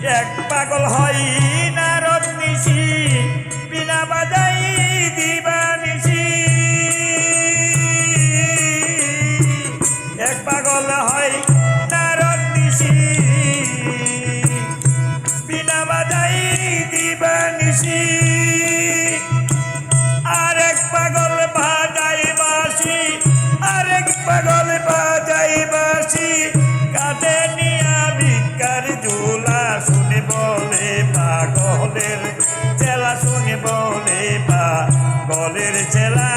এক পাগল হয় নারদ নিশি, বিনা বাজাই দিবা নিশি এক পাগল হয় নারদ নিশি, বিনা বাজাই দিবা নিশি বনে পা গলের চেলা